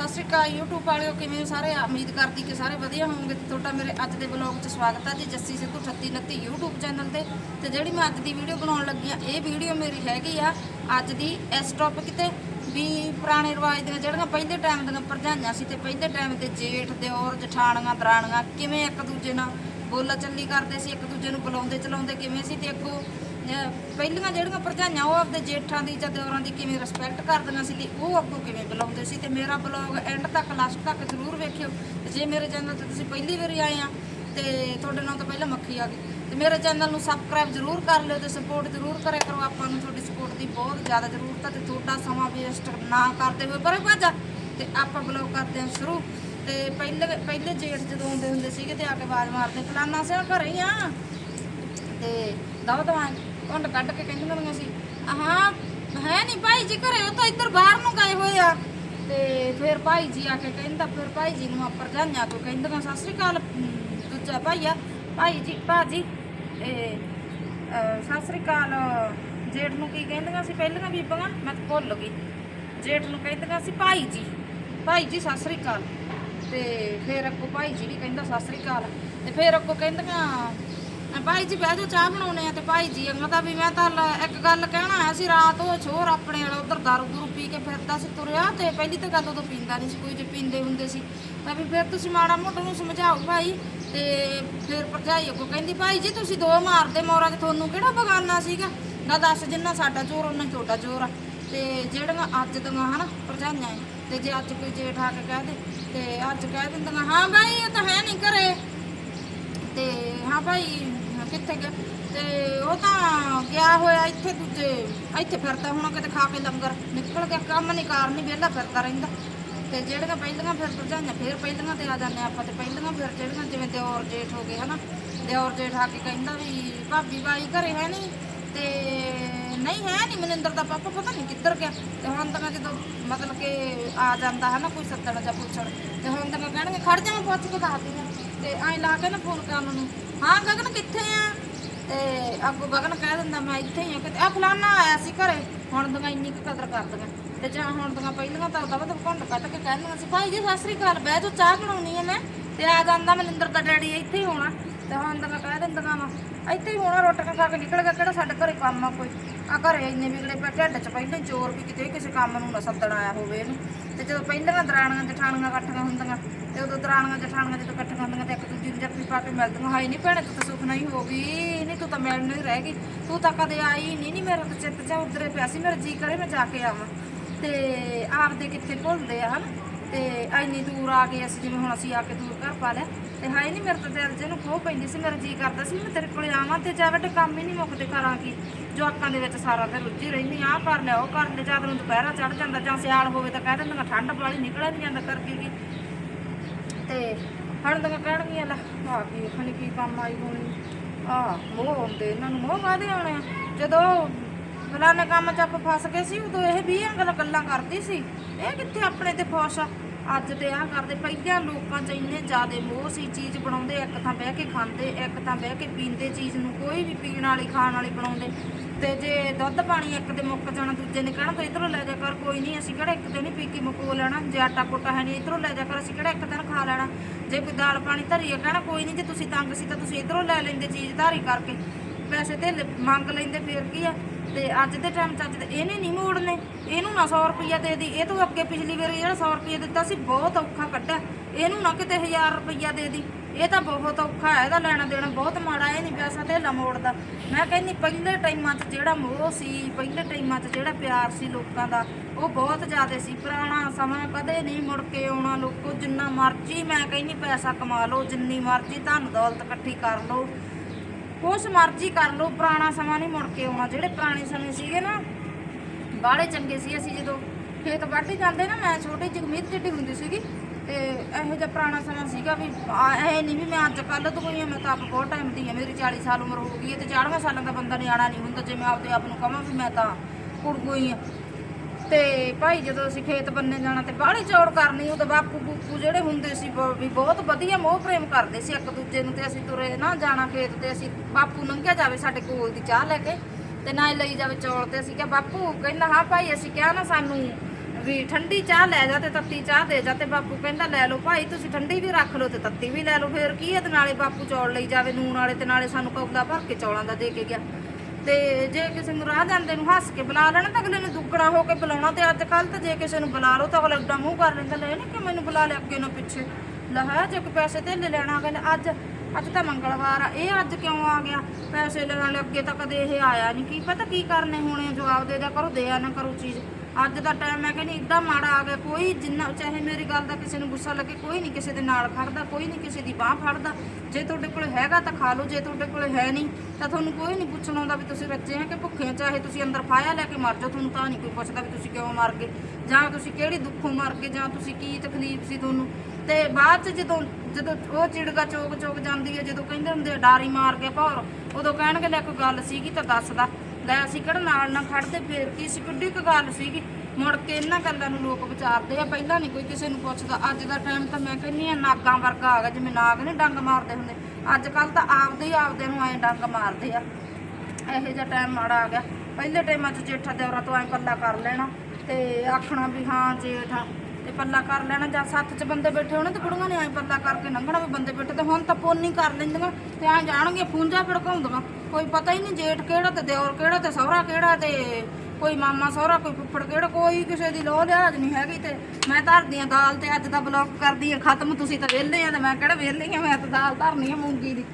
ਸਤਿ ਸ਼੍ਰੀ ਅਕਾਲ YouTube ਵਾਲਿਓ, ਕਿਵੇਂ ਹੋ ਸਾਰੇ? ਉਮੀਦ ਕਰਦੀ ਕਿ ਸਾਰੇ ਵਧੀਆ ਹੋਵੋਗੇ ਤੇ ਤੁਹਾਡਾ ਮੇਰੇ ਅੱਜ ਦੇ ਵਲੌਗ 'ਚ ਸਵਾਗਤ ਹੈ ਜੀ, ਜੱਸੀ ਸਿੱਧੂ 3829 YouTube ਚੈਨਲ ਤੇ। ਤੇ ਜਿਹੜੀ ਮੈਂ ਅੱਜ ਦੀ ਵੀਡੀਓ ਬਣਾਉਣ ਲੱਗੀ ਆ, ਇਹ ਵੀਡੀਓ ਮੇਰੀ ਹੈਗੀ ਆ ਅੱਜ ਦੀ ਇਸ ਟੌਪਿਕ ਤੇ ਵੀ ਪੁਰਾਣੇ ਰਿਵਾਜ ਦੀਆਂ ਜਿਹੜੀਆਂ ਪਹਿਲੇ ਟਾਈਮ ਦੀਆਂ ਭਰਜਾਈਆਂ ਸੀ ਤੇ ਪਹਿਲੇ ਟਾਈਮ ਤੇ ਜੇਠ, ਦਿਓਰ, ਜਠਾਣੀਆਂ, ਦਰਾਣੀਆਂ ਕਿਵੇਂ ਇੱਕ ਦੂਜੇ ਨਾਲ ਬੋਲਾ ਚੱਲੀ ਕਰਦੇ ਸੀ, ਇੱਕ ਦੂਜੇ ਨੂੰ ਬੁਲਾਉਂਦੇ ਚਲਾਉਂਦੇ ਕਿਵੇਂ ਸੀ ਤੇ ਅੱਗੋਂ ਅਹ, ਪਹਿਲੀਆਂ ਜਿਹੜੀਆਂ ਭਰਜਾਈਆਂ, ਉਹ ਆਪਦੇ ਜੇਠਾਂ ਦੀ ਜਾਂ ਦੇਵਰਾਂ ਦੀ ਕਿਵੇਂ ਰਿਸਪੈਕਟ ਕਰਦੀਆਂ ਸੀ ਤੇ ਉਹ ਅੱਗੋਂ ਕਿਵੇਂ ਬੁਲਾਉਂਦੇ ਸੀ ਤੇ ਮੇਰਾ ਬਲੌਗ ਐਂਡ ਤੱਕ ਲਾਸਟ ਤੱਕ ਜ਼ਰੂਰ ਵੇਖਿਓ। ਜੇ ਮੇਰੇ ਚੈਨਲ ਤੇ ਤੁਸੀਂ ਪਹਿਲੀ ਵਾਰੀ ਆਏ ਆ, ਤੇ ਤੁਹਾਡੇ ਨਾਲ ਤਾਂ ਪਹਿਲਾਂ ਮੱਖੀ ਆ ਗਈ। ਤੇ ਮੇਰੇ ਚੈਨਲ ਨੂੰ ਸਬਸਕ੍ਰਾਈਬ ਜ਼ਰੂਰ ਕਰ ਲਿਓ ਤੇ ਸਪੋਰਟ ਜ਼ਰੂਰ ਕਰਿਆ ਕਰੋ। ਆਪਾਂ ਨੂੰ ਤੁਹਾਡੀ ਸਪੋਰਟ ਦੀ ਬਹੁਤ ਜ਼ਿਆਦਾ ਜ਼ਰੂਰਤ ਹੈ ਤੇ ਤੁਹਾਡਾ ਸਮਾਂ ਵੇਸਟ ਨਾ ਕਰਦੇ ਹੋਏ ਪਰੇ ਭਾਜਾ ਤੇ ਆਪਾਂ ਬਲੌਗ ਕਰਦੇ ਹਾਂ ਸ਼ੁਰੂ। ਤੇ ਪਹਿਲੇ ਪਹਿਲੇ ਜੇਠ ਜਦੋਂ ਆਉਂਦੇ ਹੁੰਦੇ ਸੀਗੇ ਤੇ ਆ ਕੇ ਆਵਾਜ਼ ਮਾਰਦੇ, ਫਲਾਨਾ ਸਿਆ ਘਰੇ ਹੀ ਆ? ਤੇ ਦਵਾ ਦਵਾ ਘੁੰਡ ਕੱਢ ਕੇ ਕਹਿੰਦੀਆਂ ਹੁੰਦੀਆਂ ਸੀ। ਹਾਂ ਹੈ ਨਹੀਂ ਭਾਈ ਜੀ ਘਰੇ ਉਹ ਤਾਂ ਇੱਧਰ ਬਾਹਰ ਨੂੰ ਗਏ ਹੋਏ ਆ। ਤੇ ਫਿਰ ਭਾਈ ਜੀ ਆ ਕੇ ਕਹਿੰਦਾ ਫਿਰ ਭਾਈ ਜੀ ਨੂੰ ਆਪਰ ਜਾਈਆਂ ਕੋ ਕਹਿੰਦੀਆਂ ਸਤਿ ਸ੍ਰੀ ਅਕਾਲ ਅਮ, ਦੂਜਾ ਭਾਈਆ ਭਾਈ ਜੀ ਭਾਜੀ ਇਹ ਸਤਿ ਸ੍ਰੀ ਅਕਾਲ ਜੇਠ ਨੂੰ ਕੀ ਕਹਿੰਦੀਆਂ ਸੀ ਪਹਿਲੀਆਂ ਬੀਬੀਆਂ? ਮੈਂ ਤਾਂ ਭੁੱਲ ਗਈ। ਜੇਠ ਨੂੰ ਕਹਿੰਦੀਆਂ ਸੀ ਭਾਈ ਜੀ ਭਾਈ ਜੀ ਸਤਿ ਸ੍ਰੀ ਅਕਾਲ। ਤੇ ਫਿਰ ਅੱਗੋਂ ਭਾਈ ਜੀ ਵੀ ਕਹਿੰਦਾ ਸਤਿ ਸ੍ਰੀ ਅਕਾਲ। ਤੇ ਫਿਰ ਅੱਗੋਂ ਕਹਿੰਦੀਆਂ ਭਾਈ ਜੀ ਬਹਿ ਜਾਓ ਚਾਹ ਬਣਾਉਣੇ ਆ ਤੇ ਭਾਈ ਜੀ ਕਹਿੰਦਾ ਵੀ ਮੈਂ ਤਾਂ ਲ- ਇੱਕ ਗੱਲ ਕਹਿਣਾ ਹੈ ਸੀ ਰਾਤ ਉਹ ਛੋਰ ਆਪਣੇ ਵਾਲਾ ਉਧਰ ਦਾਰੂ ਦੂਰੂ ਪੀ ਕੇ ਫਿਰਦਾ ਸੀ ਤੁਰਿਆ ਤੇ ਪਹਿਲੀ ਤਾਂ ਗੱਲ ਉਦੋਂ ਪੀਂਦਾ ਨਹੀਂ ਸੀ ਕੋਈ ਜੇ ਪੀਂਦੇ ਹੁੰਦੇ ਸੀ। ਤਾਂ ਵੀ ਫਿਰ ਤੁਸੀਂ ਮਾੜਾ ਮੋਟਾ ਨੂੰ ਸਮਝਾਓ ਭਾਈ ਤੇ ਫਿਰ ਭਰਜਾਈ ਅੱਗੋਂ ਕਹਿੰਦੀ ਭਾਈ ਜੀ ਤੁਸੀਂ ਦੋ ਮਾਰਦੇ ਮੋਰਾਂ 'ਚ ਤੁਹਾਨੂੰ ਕਿਹੜਾ ਬਗਾਨਾ ਸੀਗਾ? ਨਾ ਦੱਸ ਜਿੰਨਾ ਸਾਡਾ ਚੋਰ ਉਹਨਾਂ ਛੋਟਾ ਚੋਰ ਆ। ਤੇ ਜਿਹੜੀਆਂ ਅੱਜ ਦੀਆਂ ਹਨਾ ਭਰਜਾਈਆਂ ਏ, ਤੇ ਜੇ ਅੱਜ ਕੋਈ ਜੇਠ ਆ ਕੇ ਕਹਿ ਦੇ ਤੇ ਅੱਜ ਕਹਿ ਦਿੰਦੀਆਂ ਹਾਂ ਭਾਈ ਇਹ ਤਾਂ ਹੈ ਨਹੀਂ ਘਰੇ। ਤੇ ਹਾਂ ਭਾਈ ਕਿੱਥੇ ਗਿਆ ਤੇ ਉਹ ਤਾਂ ਗਿਆ ਹੋਇਆ ਇੱਥੇ ਦੂਜੇ, ਇੱਥੇ ਫਿਰਦਾ ਹੁਣ ਕਿਤੇ ਖਾ ਕੇ ਲੰਗਰ। ਨਿਕਲ ਗਿਆ, ਕੰਮ ਨਹੀਂ ਕਾਰ ਨਹੀਂ ਵਿਹਲਾ ਫਿਰਦਾ ਰਹਿੰਦਾ। ਤੇ ਜਿਹੜੀਆਂ ਪਹਿਲੀਆਂ ਫਿਰ ਭਰਜਾਈਆਂ, ਫਿਰ ਪਹਿਲੀਆਂ ਤੇ ਆ ਜਾਂਦੇ ਆਪਾਂ ਤੇ ਪਹਿਲੀਆਂ ਫਿਰ ਜਿਹੜੀਆਂ ਜਿਵੇਂ ਦਿਓਰ ਜੇਠ ਹੋ ਗਏ, ਹਨਾ? ਦਿਓਰ ਜੇਠ ਆ ਕੇ ਕਹਿੰਦਾ ਵੀ ਭਾਬੀ ਬਾਈ ਘਰੇ ਹੈ ਨਹੀਂ, ਤੇ ਨਹੀਂ ਹੈ ਨਹੀਂ, ਮਨਿੰਦਰ ਦਾ ਪਾਪਾ ਪਤਾ ਨਹੀਂ ਕਿੱਧਰ ਗਿਆ। ਤੇ ਹੁਣ ਤਾਂ ਜਦੋਂ ਮਤਲਬ ਕਿ ਆ ਜਾਂਦਾ ਹੈ ਨਾ ਕੋਈ ਸੱਦਣ ਜਾਂ ਪੁੱਛਣ, ਤੇ ਹੁਣ ਤਾਂ ਕਹਿਣਗੇ, ਖੜ ਜਾ ਪੁੱਛ ਕੇ ਦੱਸਦੀ ਆ ਤੇ ਐਂ ਲਾ ਕੇ ਨਾ ਫੋਨ ਕਰਨ ਨੂੰ। ਹਾਂ, ਗਗਨ ਕਿੱਥੇ ਆ? ਤੇ ਅੱਗੋਂ ਗਗਨ ਕਹਿ ਦਿੰਦਾ, ਮੈਂ ਇੱਥੇ ਹੀ ਆ। ਕਿਤੇ ਆ ਫਲਾਨਾ ਆਇਆ ਸੀ ਘਰੇ। ਹੁਣ ਤਾਂ ਇੰਨੀ ਕੁ ਕਦਰ ਕਰਦੀਆਂ। ਤੇ ਜਾਂ ਹੁਣ ਤਾਂ ਪਹਿਲੀਆਂ ਤਾਂ ਦਵਾ ਤਾਂ ਘੁੰਡ ਕੱਢ ਕੇ ਕਹਿੰਦੀਆਂ ਸੀ, ਭਾਈ ਜੀ, ਸਤਿ ਸ੍ਰੀ ਅਕਾਲ, ਬਹਿ ਜਾਓ, ਚਾਹ ਬਣਾਉਣੀ ਆ ਮੈਂ। ਤੇ ਆ ਜਾਂਦਾ ਮਨਿੰਦਰ ਦਾ ਡੈਡੀ ਇੱਥੇ ਹੀ ਹੋਣਾ। ਤੇ ਹੁਣ ਤਾਂ ਕਹਿ ਦਿੰਦਾ ਵਾ, ਇੱਥੇ ਹੀ ਹੋਣਾ ਰੋਟੀਆਂ ਖਾ ਕੇ ਨਿਕਲ ਗਿਆ, ਕਿਹੜਾ ਸਾਡੇ ਘਰੇ ਕੰਮ ਆ ਕੋਈ? ਆ ਘਰੇ ਇੰਨੇ ਵਿਗੜੇ ਪਏ ਢਿੱਡ 'ਚ ਪਹਿਲਾਂ ਹੀ ਚੋਰ ਵੀ ਕਿਤੇ ਕਿਸੇ ਕੰਮ ਨੂੰ ਨਾ ਸੱਦਣ ਆਇਆ ਹੋਵੇ ਇਹਨੂੰ। ਤੇ ਜਦੋਂ ਪਹਿਲਾਂ ਦਰਾਣੀਆਂ, ਜਠਾਣੀਆਂ ਇਕੱਠੀਆਂ ਹੁੰਦੀਆਂ, ਤੇ ਉਦੋਂ ਦਰਾਣੀਆਂ, ਜਠਾਣੀਆਂ ਜਦੋਂ ਇਕੱਠੀਆਂ ਹੁੰਦੀਆਂ ਤੇ ਇੱਕ ਦੂਜੀ ਨੂੰ ਜੱਫੀ ਪਾ ਕੇ ਮਿਲਦੀਆਂ, ਹਾਏ ਨਹੀਂ ਭੈਣੇ, ਤੂੰ ਤਾਂ ਸੁੱਖ ਨਹੀਂ ਹੋ ਗਈ ਨਹੀਂ ਤੂੰ ਤਾਂ ਮਿਲਣ ਨਹੀਂ ਰਹਿ ਗਈ, ਤੂੰ ਤਾਂ ਕਦੇ ਆਈ ਨਹੀਂ ਨਹੀਂ ਮੇਰਾ ਤਾਂ ਚਿੱਤ ਜਾ ਉਧਰੇ ਪਿਆ ਸੀ, ਮੇਰਾ ਜੀ ਕਰੇ ਮੈਂ ਜਾ ਕੇ ਆਵਾਂ। ਤੇ ਆਪਦੇ ਕਿੱਥੇ ਭੁੱਲਦੇ ਆ, ਹਨ? ਤੇ ਐਨੀ ਦੂਰ ਆ ਗਏ ਅਸੀਂ, ਜਿਵੇਂ ਹੁਣ ਅਸੀਂ ਆ ਕੇ ਦੂਰ ਘਰ ਪਾ ਲਿਆ। ਤੇ ਹਾਏ ਨਹੀਂ ਮੇਰੇ ਤਾਂ ਦਿਲ ਜਿਹਨੂੰ ਖੋ ਪੈਂਦੀ ਸੀ, ਮੇਰਾ ਜੀ ਕਰਦਾ ਸੀ ਮੈਂ ਤੇਰੇ ਕੋਲੇ ਆਵਾਂ ਤੇ ਜਾ ਬੇਟੇ ਕੰਮ ਹੀ ਨਹੀਂ ਮੁੱਕਦੇ ਕਰਾਂ ਕੀ। ਜਵਾਕਾਂ ਦੇ ਵਿੱਚ ਸਾਰਾ ਦਿਨ ਰੁੱਝੀ ਰਹਿੰਦੀ ਆਹ ਕਰ ਲਿਆ, ਉਹ ਕਰ ਲਿਆ, ਜਦ ਨੂੰ ਦੁਪਹਿਰਾ ਚੜ ਜਾਂਦਾ ਜਾਂ ਸਿਆਲ ਹੋਵੇ ਤਾਂ ਕਹਿ ਦਿੰਦਾ ਠੰਡ ਵਾਲੀ ਨਿਕਲਿਆ ਨਹੀਂ ਜਾਂਦਾ ਕਰਕੇ ਕੀ ਤੇ ਹਣ ਤਾਂ ਕਹਿਣਗੀਆਂ ਲੈ, ਆ ਕੀ ਖਣੀ ਕੀ ਕੰਮ ਆਈ ਹੋਣੀ। ਆ ਮੋਹ ਆਉਂਦੇ, ਇਹਨਾਂ ਨੂੰ ਮੋਹ ਕਾਹਦੇ ਆਉਣੇ ਆ? ਜਦੋਂ ਫਲਾਣੇ ਕੰਮ 'ਚ ਆਪਾਂ ਫਸ ਗਏ ਸੀ, ਉਦੋਂ ਇਹ 20 ਅੰਗਲ ਗੱਲਾਂ ਕਰਦੀ ਸੀ। ਇਹ ਕਿੱਥੇ ਆਪਣੇ ਤੇ ਖੁਸ਼ ਆ? ਅੱਜ ਤੇ ਆ ਕਰਦੇ, ਪਹਿਲਾਂ ਲੋਕਾਂ 'ਚ ਇੰਨੇ ਜ਼ਿਆਦੇ ਮੋਹ ਸੀ, ਚੀਜ਼ ਬਣਾਉਂਦੇ, ਇੱਕ ਤਾਂ ਬਹਿ ਕੇ ਖਾਂਦੇ, ਇੱਕ ਤਾਂ ਬਹਿ ਕੇ ਪੀਂਦੇ, ਚੀਜ਼ ਨੂੰ ਕੋਈ ਵੀ ਪੀਣ ਵਾਲੀ, ਖਾਣ ਵਾਲੀ ਬਣਾਉਂਦੇ। ਤੇ ਜੇ ਦੁੱਧ ਪਾਣੀ ਇੱਕ ਦੇ ਮੁੱਕ ਜਾਣਾ, ਦੂਜੇ ਨੇ ਕਹਿਣਾ, ਤੂੰ ਇਧਰੋਂ ਲੈ ਜਾ ਕਰ, ਕੋਈ ਨਹੀਂ, ਅਸੀਂ ਕਿਹੜਾ ਇੱਕ ਦਿਨ ਹੀ ਪੀ ਕੇ ਮੁਕੋ ਲੈਣਾ, ਜੇ ਆਟਾ ਕੋਟਾ ਹੈ ਨਹੀਂ, ਇਧਰੋਂ ਲੈ ਜਾ ਕਰ, ਅਸੀਂ ਕਿਹੜਾ ਇੱਕ ਦਿਨ ਖਾ ਲੈਣਾ। ਜੇ ਕੋਈ ਦਾਲ ਪਾਣੀ ਧਰੀ ਆ ਕਹਿਣਾ, ਕੋਈ ਨਹੀਂ, ਜੇ ਤੁਸੀਂ ਤੰਗ ਸੀ ਤਾਂ ਤੁਸੀਂ ਇਧਰੋਂ ਲੈ ਲੈਂਦੇ ਚੀਜ਼ ਧਾਰੀ ਕਰਕੇ। ਪੈਸੇ ਤੇ ਮੰਗ ਲੈਂਦੇ, ਫਿਰ ਕੀ ਆ? ਤੇ ਅੱਜ ਦੇ ਟਾਈਮ 'ਚ ਅੱਜ ਦੇ ਇਹਨੇ ਨਹੀਂ ਮੋੜਨੇ। ਇਹਨੂੰ ਨਾ 100 ਰੁਪਈਆ ਦੇ ਦੀ। ਇਹ ਤੋਂ ਅੱਗੇ ਪਿਛਲੀ ਵਾਰੀ ਜਿਹੜਾ 100 ਰੁਪਈਆ ਦਿੱਤਾ ਸੀ, ਬਹੁਤ ਔਖਾ ਕੱਢਿਆ। ਇਹਨੂੰ ਨਾ ਕਿਤੇ 1000 ਰੁਪਈਆ ਦੇ ਦੀ। ਇਹ ਤਾਂ ਬਹੁਤ ਔਖਾ ਹੈ। ਇਹਦਾ ਲੈਣਾ ਦੇਣਾ ਬਹੁਤ ਮਾੜਾ ਇਹ ਨਹੀਂ ਪੈਸਾ ਧੇਲਾ ਮੋੜਦਾ। ਮੈਂ ਕਹਿੰਦੀ ਪਹਿਲੇ ਟਾਈਮਾਂ 'ਚ ਜਿਹੜਾ ਮੋਹ ਸੀ, ਪਹਿਲੇ ਟਾਈਮਾਂ 'ਚ ਜਿਹੜਾ ਪਿਆਰ ਸੀ ਲੋਕਾਂ ਦਾ, ਉਹ ਬਹੁਤ ਜ਼ਿਆਦਾ ਸੀ। ਪੁਰਾਣਾ ਸਮਾਂ ਕਦੇ ਨਹੀਂ ਮੁੜ ਕੇ ਆਉਣਾ ਲੋਕੋ। ਜਿੰਨਾ ਮਰਜ਼ੀ ਮੈਂ ਕਹਿੰਦੀ ਪੈਸਾ ਕਮਾ ਲਓ, ਜਿੰਨੀ ਮਰਜ਼ੀ ਧਨ ਦੌਲਤ ਇਕੱਠੀ ਕਰ ਲਓ। ਕੁਛ ਮਰਜ਼ੀ ਕਰ ਲਓ, ਪੁਰਾਣਾ ਸਮਾਂ ਨਹੀਂ ਮੁੜ ਕੇ ਆਉਣਾ। ਜਿਹੜੇ ਪੁਰਾਣੇ ਸਮੇਂ ਸੀਗੇ ਨਾ, ਬਾਹਲੇ ਚੰਗੇ ਸੀ ਅਸੀਂ ਜਦੋਂ ਖੇਤ ਵਾਢੀ ਜਾਂਦੇ ਨਾ, ਮੈਂ ਛੋਟੀ ਜਗਮੀਤ ਜਿੱਡੀ ਹੁੰਦੀ ਸੀਗੀ, ਤੇ ਇਹੋ ਜਿਹਾ ਪੁਰਾਣਾ ਸਮਾਂ ਸੀਗਾ ਵੀ ਇਹ ਨਹੀਂ ਵੀ ਮੈਂ ਅੱਜ ਕੱਲ੍ਹ ਤੋਂ ਹੋਈ ਹਾਂ, ਮੈਂ ਤਾਂ ਆਪ ਬਹੁਤ ਟਾਈਮ ਦੀ ਹਾਂ, ਮੇਰੀ 40 ਸਾਲ ਉਮਰ ਹੋ ਗਈ ਹੈ ਤੇ 40 ਸਾਲਾਂ ਦਾ ਬੰਦਾ ਨਿਆਣਾ ਨਹੀਂ ਹੁੰਦਾ, ਜੇ ਮੈਂ ਆਪਦੇ ਆਪ ਨੂੰ ਕਹਾਂ ਵੀ ਮੈਂ ਤਾਂ ਕੁੜ ਗਈ ਹਾਂ। ਤੇ ਭਾਈ ਜਦੋਂ ਅਸੀਂ ਖੇਤ ਬੰਨੇ ਜਾਣਾ ਤੇ ਬਾਹਲੀ ਚੌੜ ਕਰਨੀ ਉਦੋਂ ਬਾਪੂ ਬੂਪੂ ਜਿਹੜੇ ਹੁੰਦੇ ਸੀ ਬ- ਵੀ ਬਹੁਤ ਵਧੀਆ ਮੋਹ ਪ੍ਰੇਮ ਕਰਦੇ ਸੀ ਇੱਕ ਦੂਜੇ ਨੂੰ ਤੇ ਅਸੀਂ ਤੁਰੇ ਨਾ ਜਾਣਾ ਖੇਤ ਤੇ, ਅਸੀਂ ਬਾਪੂ ਲੰਘਿਆ ਜਾਵੇ ਸਾਡੇ ਕੋਲ ਦੀ ਚਾਹ ਲੈ ਕੇ ਤੇ ਨਾ ਹੀ ਲਈ ਜਾਵੇ ਚੌਲ ਤੇ ਅਸੀਂ ਕਿਹਾ, ਬਾਪੂ, ਕਹਿੰਦਾ, ਹਾਂ ਭਾਈ, ਅਸੀਂ ਕਿਹਾ ਨਾ ਸਾਨੂੰ ਵੀ ਠੰਡੀ ਚਾਹ ਲੈ ਜਾ ਤੇ ਤੱਤੀ ਚਾਹ ਦੇ ਜਾ। ਤੇ ਬਾਪੂ ਕਹਿੰਦਾ, ਲੈ ਲਓ ਭਾਈ, ਤੁਸੀਂ ਠੰਡੀ ਵੀ ਰੱਖ ਲਓ ਤੇ ਤੱਤੀ ਵੀ ਲੈ ਲਓ। ਫੇਰ ਕੀ ਹੈ ਤੇ ਨਾਲੇ ਬਾਪੂ ਚੌਲ ਲਈ ਜਾਵੇ, ਨੂਣ ਵਾਲੇ ਤੇ ਨਾਲੇ ਸਾਨੂੰ ਕੌਲਾ ਭਰ ਕੇ ਚੌਲਾਂ ਦਾ ਦੇ ਕੇ ਗਿਆ। ਤੇ ਜੇ ਕਿਸੇ ਨੂੰ ਰਾਹ ਜਾਂਦੇ ਨੂੰ ਹੱਸ ਕੇ ਬੁਲਾ ਲੈਣਾ ਤਾਂ ਅਗਲੇ ਨੂੰ ਦੁੱਗਣਾ ਹੋ ਕੇ ਬੁਲਾਉਣਾ ਤੇ ਅੱਜ ਕੱਲ ਤਾਂ ਜੇ ਕਿਸੇ ਨੂੰ ਬੁਲਾ ਲਓ ਤਾਂ ਅਗਲਾ ਏਡਾ ਮੂੰਹ ਕਰ ਲੈਂਦਾ, ਲੈ ਨਹੀਂ ਕਿ ਮੈਨੂੰ ਬੁਲਾ ਲਿਆ ਅੱਗੇ ਨੂੰ ਪਿੱਛੇ। ਲਹਾ ਜੇ ਕੋਈ ਪੈਸੇ ਤੇ ਲੈਣਾ ਅਗਲੇ ਅੱਜ ਅੱਜ ਤਾਂ ਮੰਗਲਵਾਰ ਆ, ਇਹ ਅੱਜ ਕਿਉਂ ਆ ਗਿਆ? ਪੈਸੇ ਲੈਣ ਵਾਲੇ ਅੱਗੇ ਤਾਂ ਕਦੇ ਇਹ ਆਇਆ ਨਹੀਂ। ਕੀ ਪਤਾ ਕੀ ਕਰਨੇ ਹੋਣੇ ਜਵਾਬ ਦੇ ਦਿਆ ਕਰੋ ਦਿਆ ਨਾ ਕਰੋ ਚੀਜ਼। ਅੱਜ ਦਾ ਟਾਈਮ ਮੈਂ ਕਹਿੰਦੀ ਇੱਦਾਂ ਮਾੜਾ ਆ ਗਿਆ, ਕੋਈ ਜਿੰਨਾ ਚਾਹੇ ਮੇਰੀ ਗੱਲ ਦਾ ਕਿਸੇ ਨੂੰ ਗੁੱਸਾ ਲੱਗੇ, ਕੋਈ ਨਹੀਂ ਕਿਸੇ ਦੇ ਨਾਲ ਖੜਦਾ, ਕੋਈ ਨਹੀਂ ਕਿਸੇ ਦੀ ਬਾਹ ਫੜਦਾ। ਜੇ ਤੁਹਾਡੇ ਕੋਲ ਹੈਗਾ ਤਾਂ ਖਾ ਲਓ, ਜੇ ਤੁਹਾਡੇ ਕੋਲ ਹੈ ਨਹੀਂ ਤਾਂ ਤੁਹਾਨੂੰ ਕੋਈ ਨਹੀਂ ਪੁੱਛਣ ਆਉਂਦਾ ਵੀ ਤੁਸੀਂ ਰੱਜੇ ਆ ਕਿ ਭੁੱਖੇ ਆ, ਚਾਹੇ ਤੁਸੀਂ ਅੰਦਰ ਫਾਇਆ ਲੈ ਕੇ ਮਰ ਜਾਓ, ਤੁਹਾਨੂੰ ਤਾਂ ਨਹੀਂ ਕੋਈ ਪੁੱਛਦਾ ਵੀ ਤੁਸੀਂ ਕਿਉਂ ਮਰ ਗਏ, ਜਾਂ ਤੁਸੀਂ ਕਿਹੜੀ ਦੁੱਖੋਂ ਮਰ ਗਏ, ਜਾਂ ਤੁਸੀਂ ਕੀ ਤਕਲੀਫ ਸੀ ਤੁਹਾਨੂੰ। ਤੇ ਬਾਅਦ ਚ ਜਦੋਂ ਜਦੋਂ ਉਹ ਚਿੜਗਾ ਚੋਕ ਚੋਕ ਜਾਂਦੀ ਹੈ, ਜਦੋਂ ਕਹਿੰਦੇ ਹੁੰਦੇ ਆ, ਡਾਰੀ ਮਾਰ ਕੇ ਭੌਰ ਉਦੋਂ ਕਹਿਣਗੇ, ਲੈ ਕੋਈ ਗੱਲ ਸੀਗੀ ਤਾਂ ਦੱਸਦਾ ਲੈ ਅਸੀਂ ਕਿਹੜਾ ਨਾਲ ਨਾ ਖੜਦੇ, ਫੇਰ ਕੀ ਸੀ? ਕਿੱਡੀ ਕੁ ਗੱਲ ਸੀਗੀ। ਮੁੜ ਕੇ ਇਹਨਾਂ ਗੱਲਾਂ ਨੂੰ ਲੋਕ ਵਿਚਾਰਦੇ ਆ, ਪਹਿਲਾਂ ਨਹੀਂ ਕੋਈ ਕਿਸੇ ਨੂੰ ਪੁੱਛਦਾ। ਅੱਜ ਦਾ ਟਾਈਮ ਤਾਂ ਮੈਂ ਕਹਿੰਨੀ ਆ ਨਾਗਾਂ ਵਰਗਾ ਆ ਗਿਆ, ਜਿਵੇਂ ਨਾਗ ਨੇ ਡੰਗ ਮਾਰਦੇ ਹੁੰਦੇ। ਅੱਜ ਕੱਲ ਤਾਂ ਆਪਦੇ ਹੀ ਆਪਦੇ ਨੂੰ ਐਂ ਡੰਗ ਮਾਰਦੇ ਆ। ਇਹੋ ਜਿਹਾ ਟਾਈਮ ਮਾੜਾ ਆ ਗਿਆ। ਪਹਿਲੇ ਟਾਈਮ 'ਚ ਜੇਠਾ ਦੇਵਰਾ ਤੋਂ ਐਂ ਪੱਲਾ ਕਰ ਲੈਣਾ ਤੇ ਆਖਣਾ ਵੀ ਹਾਂ, ਜੇਠਾ ਤੇ ਪੱਲਾ ਕਰ ਲੈਣਾ ਜਾਂ ਸੱਤ 'ਚ ਬੰਦੇ ਬੈਠੇ ਹੋਣੇ ਤੇ ਕੁੜੀਆਂ ਨੇ ਐ ਪੱਲਾ ਕਰਕੇ ਲੰਘਣਾ ਵੀ ਬੰਦੇ ਬੈਠੇ ਤੇ ਹੁਣ ਤਾਂ ਪੋਨੀ ਕਰ ਲੈਂਦੀਆਂ ਤੇ ਐਂ ਜਾਣਗੇ ਫੂੰਜਾ ਭੜਕਾਉਂਦੀਆਂ। ਕੋਈ ਪਤਾ ਹੀ ਨਹੀਂ ਜੇਠ ਕਿਹੜਾ ਤੇ ਦਿਓਰ ਕਿਹੜਾ ਤੇ ਸਹੁਰਾ ਕਿਹੜਾ ਤੇ ਕੋਈ ਮਾਮਾ ਸਹੁਰਾ, ਕੋਈ ਫੁੱਫੜ ਕਿਹੜਾ, ਕੋਈ ਕਿਸੇ ਦੀ ਲੋਹ ਲਿਹਾਜ਼ ਨਹੀਂ ਹੈਗੀ ਤੇ ਮੈਂ ਧਰਦੀ ਆ ਦਾਲ ਤੇ ਅੱਜ ਦਾ ਬਲੌਗ ਕਰਦੀ ਆ, ਖਤਮ, ਤੁਸੀਂ ਤਾਂ ਵਿਹਲੇ ਆ ਤੇ ਮੈਂ ਕਿਹੜਾ ਵਿਹਲੀ ਆ, ਮੈਂ ਤਾਂ ਦਾਲ ਧਰਨੀ ਆ ਮੂੰਗੀ ਦੀ।